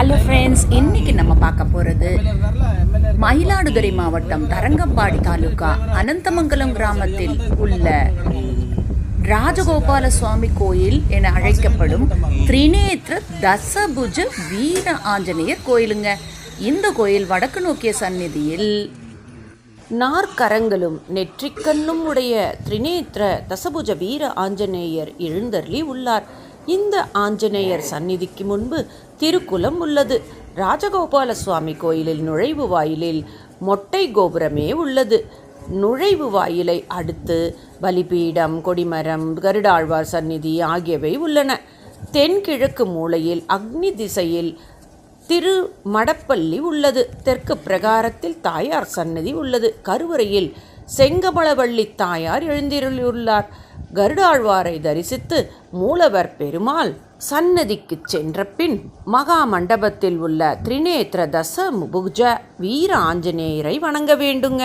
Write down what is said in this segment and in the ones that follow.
Hello friends இன்னைக்கு நம்ம பார்க்க போகிறது மயிலாடுதுறை மாவட்டம் தரங்கம்பாடி தாலுகா அனந்தமங்கலம் கிராமத்தில் உள்ள ராஜகோபால சுவாமி கோயில் என அழைக்கப்படும் திரிநேத்திர தசபுஜ வீர ஆஞ்சநேயர் கோயிலுங்க. இந்த கோயில் வடக்கு நோக்கிய சந்நிதியில் நாற்கரங்களும் நெற்றிக்கண்ணும் உடைய திரிநேத்திர தசபுஜ வீர ஆஞ்சநேயர் எழுந்தருளி உள்ளார். இந்த ஆஞ்சநேயர் சந்நிதிக்கு முன்பு திருக்குலம் உள்ளது. ராஜகோபால சுவாமி கோயிலில் நுழைவு வாயிலில் மொட்டை கோபுரமே உள்ளது. நுழைவு வாயிலை அடுத்து பலிபீடம் கொடிமரம் கருடாழ்வார் சந்நிதி ஆகியவை உள்ளன. தென்கிழக்கு மூலையில் அக்னி திசையில் திரு மடப்பள்ளி உள்ளது. தெற்கு பிரகாரத்தில் தாயார் சன்னதி உள்ளது. கருவறையில் செங்கமலவள்ளி தாயார் எழுந்திருள்ளார் கருடாழ்வாரை தரிசித்து மூலவர் பெருமாள் சன்னதிக்கு சென்ற பின் மகா மண்டபத்தில் உள்ள திரிநேத்திர தசபுஜ வீர ஆஞ்சநேயரை வணங்க வேண்டுங்க.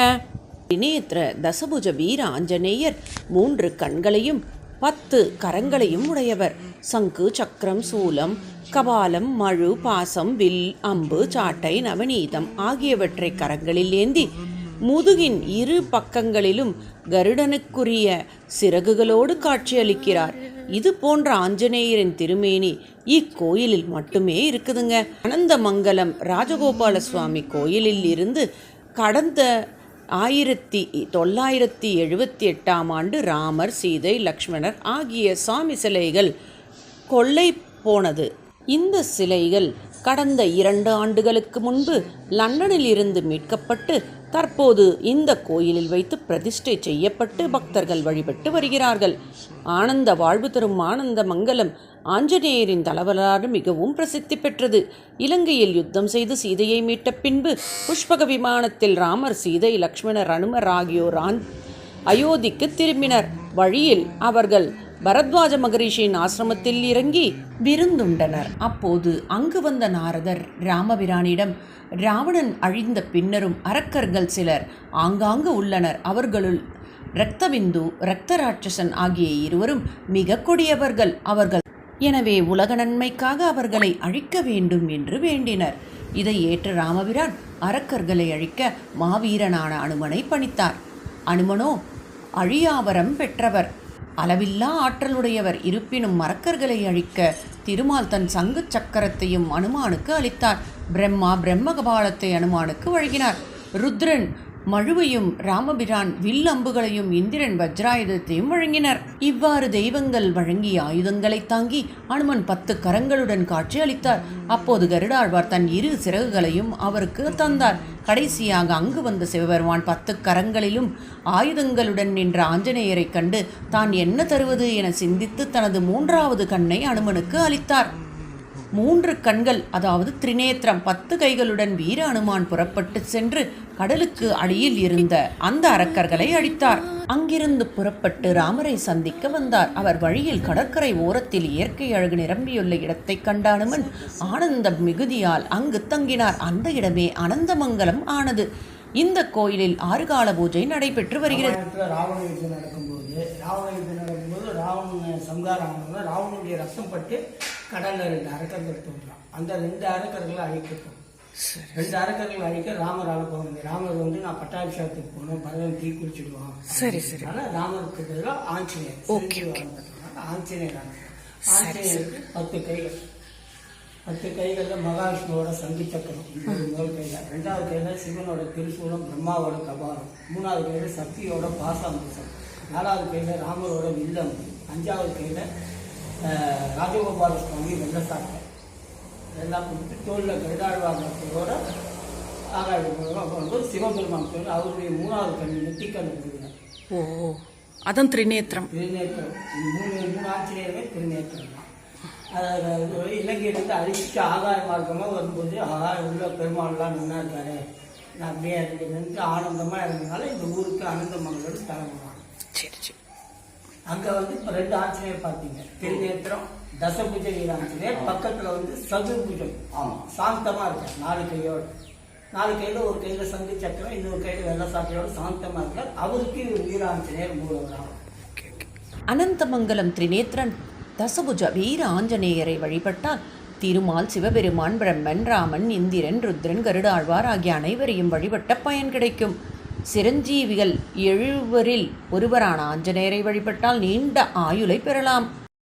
திரிநேத்திர தசபுஜ வீர ஆஞ்சநேயர் மூன்று கண்களையும் பத்து கரங்களையும் உடையவர். சங்கு சக்கரம் சூலம் கபாலம் மழு பாசம் வில் அம்பு சாட்டை நவநீதம் ஆகியவற்றை கரங்களில் ஏந்தி முதுகின் இரு பக்கங்களிலும் கருடனுக்குரிய சிறகுகளோடு காட்சியளிக்கிறார். இது போன்ற ஆஞ்சநேயரின் திருமேனி இக்கோயிலில் மட்டுமே இருக்குதுங்க. அனந்தமங்கலம் ராஜகோபால சுவாமி கோயிலில் இருந்து கடந்த ஆயிரத்தி தொள்ளாயிரத்தி எழுபத்தி எட்டாம் ஆண்டு ராமர் சீதை லக்ஷ்மணர் ஆகிய சாமி சிலைகள் கொள்ளை போனது. இந்த சிலைகள் கடந்த இரண்டு ஆண்டுகளுக்கு முன்பு லண்டனில் இருந்து மீட்கப்பட்டு தற்போது இந்த கோயிலில் வைத்து பிரதிஷ்டை செய்யப்பட்டு பக்தர்கள் வழிபட்டு வருகிறார்கள். ஆனந்த வாழ்வு தரும் ஆனந்த மங்கலம் ஆஞ்சநேயரின் தலவராறு மிகவும் பிரசித்தி பெற்றது. இலங்கையில் யுத்தம் செய்து சீதையை மீட்ட பின்பு புஷ்பக விமானத்தில் ராமர் சீதை லக்ஷ்மணர் அனுமர் ஆகியோர் அயோத்திக்கு திரும்பினர். வழியில் அவர்கள் பரத்வாஜ மகரிஷியின் ஆசிரமத்தில் இறங்கி விருந்துண்டனர். அப்போது அங்கு வந்த நாரதர் ராமபிரானிடம் ராவணன் அழிந்த பின்னரும் அரக்கர்கள் சிலர் ஆங்காங்கு உள்ளனர். அவர்களுள் இரத்தபிந்து இரத்தராட்சசன் ஆகிய இருவரும் மிக கொடியவர்கள். அவர்கள் எனவே உலக நன்மைக்காக அவர்களை அழிக்க வேண்டும் என்று வேண்டினர். இதை ஏற்ற ராமபிரான் அரக்கர்களை அழிக்க மாவீரனான அனுமனை பணித்தார். அனுமனோ அழியாவரம் பெற்றவர். அளவில்லா ஆற்றலுடையவர் இருப்பினும் மரக்கர்களை அழிக்க திருமால் தன் சங்கு சக்கரத்தையும் அனுமானுக்கு அளித்தார். பிரம்மா பிரம்மகபாலத்தை அனுமானுக்கு வழங்கினார். ருத்ரன் மழுவையும் ராமபிரான் வில் அம்புகளையும் இந்திரன் வஜ்ராயுதத்தையும் வழங்கினர். இவ்வாறு தெய்வங்கள் வழங்கிய ஆயுதங்களை தாங்கி அனுமன் பத்து கரங்களுடன் காட்சி அளித்தார். அப்போது கருடாழ்வார் தன் இரு சிறகுகளையும் அவருக்கு தந்தார். கடைசியாக அங்கு வந்த சிவபெருமான் பத்து கரங்களிலும் ஆயுதங்களுடன் நின்ற ஆஞ்சநேயரைக் கண்டு தான் என்ன தருவது? என சிந்தித்து தனது மூன்றாவது கண்ணை அனுமனுக்கு அளித்தார். மூன்று கண்கள் அதாவது திரிநேத்திரம் பத்து கைகளுடன் வீர அனுமான் புறப்பட்டு சென்று கடலுக்கு அடியில் இருந்த அந்த அரக்கர்களை அழித்தார். அங்கிருந்து புறப்பட்டு ராமரை சந்திக்க வந்தார். அவர் வழியில் கடற்கரை ஓரத்தில் இயற்கை அழகு நிரம்பியுள்ள இடத்தை கண்ட அனுமன் ஆனந்த மிகுதியால் அங்கு தங்கினார். அந்த இடமே அனந்தமங்கலம் ஆனது. இந்த கோயிலில் ஆறுகால பூஜை நடைபெற்று வருகிறது. ராமாயணத்துல ராவண யுத்தம் நடக்கும்போது ராவண சம்காரம் ஆனதும் ராவணனுடைய ரத்தம் பட்டு கடல்ல ரெண்டு அரக்கர்கள் தோன்றான். அந்த ரெண்டு அரக்கர்களை அழிக்கட்டும். ரெண்டு அரக்கர்களை அழிக்க போக முடியும் ராமர் வந்து நான் பட்டாபிஷேகத்துக்கு போகணும் பரதன் தீ குளிச்சுடுவான். சரி சரி. அதனால ராமருக்கு பதிலாக ஆஞ்சநேயர். ஓகே ஆஞ்சநேயர் ஆஞ்சநேயருக்கு பத்து கைகள். பத்து கைகளில் மகாவிஷ்ணுவோட சங்கு சக்கரம். முதல் கையில் ரெண்டாவது கையில் சிவனோட திருசூலம் பிரம்மாவோட கபாலம். மூணாவது கையில் சக்தியோட பாசாம்புசம் நாலாவது கையில் ராமரோட வில்லம் அஞ்சாவது கையில் ராஜகோபால சுவாமி வெள்ளசாட்டை இதெல்லாம் கொடுத்து தோளில் கருடாழ்வாதத்தோட ஆகாய சிவபெருமான் தோல் அவருடைய மூணாவது கண் நெத்திக்கண் இருக்குதுங்க ஓ அதன் திரிநேத்திரம். இது மூணு மூணு ஆஞ்சநேயருமே திருநேத்திரம். தான் அதாவது இலங்கையிலேருந்து அழிச்சிட்டு ஆகாய மார்க்கமாக வரும்போது ஆகாய உள்ள பெருமாள்லாம் நின்னா இருக்காரு. நான் அப்படியே நின்று ஆனந்தமாக இறங்கினால இந்த ஊருக்கு ஆனந்தமங்கலம் தலைமுறான் சரி சரி. அங்கே வந்து இப்போ ரெண்டு ஆஞ்சநேயர் பார்த்தீங்க திருநேத்திரம் தசபுஜ ஆஞ்சநேயர் பக்கத்தில் வந்து சதுர்புஜம் ஆமாம் சாந்தமாக இருக்கார் நாலு கையோட. நாலு கையில் ஒரு கையில் சங்கு சக்கரம் இன்னொரு கையில் வெள்ளை சாட்டையோட சாந்தமாக இருக்கார். அவருக்கு வீர ஆஞ்சநேயர் மூலவராகும் அனந்தமங்கலம் திரிநேத்திரன் தசபுஜ வீர ஆஞ்சநேயரை வழிபட்டால் திருமால் சிவபெருமான் பிரம்மன் ராமன் இந்திரன் ருத்ரன் கருடாழ்வார் ஆகிய அனைவரையும் வழிபட்ட பயன் கிடைக்கும். சிரஞ்சீவிகள் எழுவரில் ஒருவரான ஆஞ்சநேயரை வழிபட்டால் நீண்ட ஆயுளை பெறலாம்.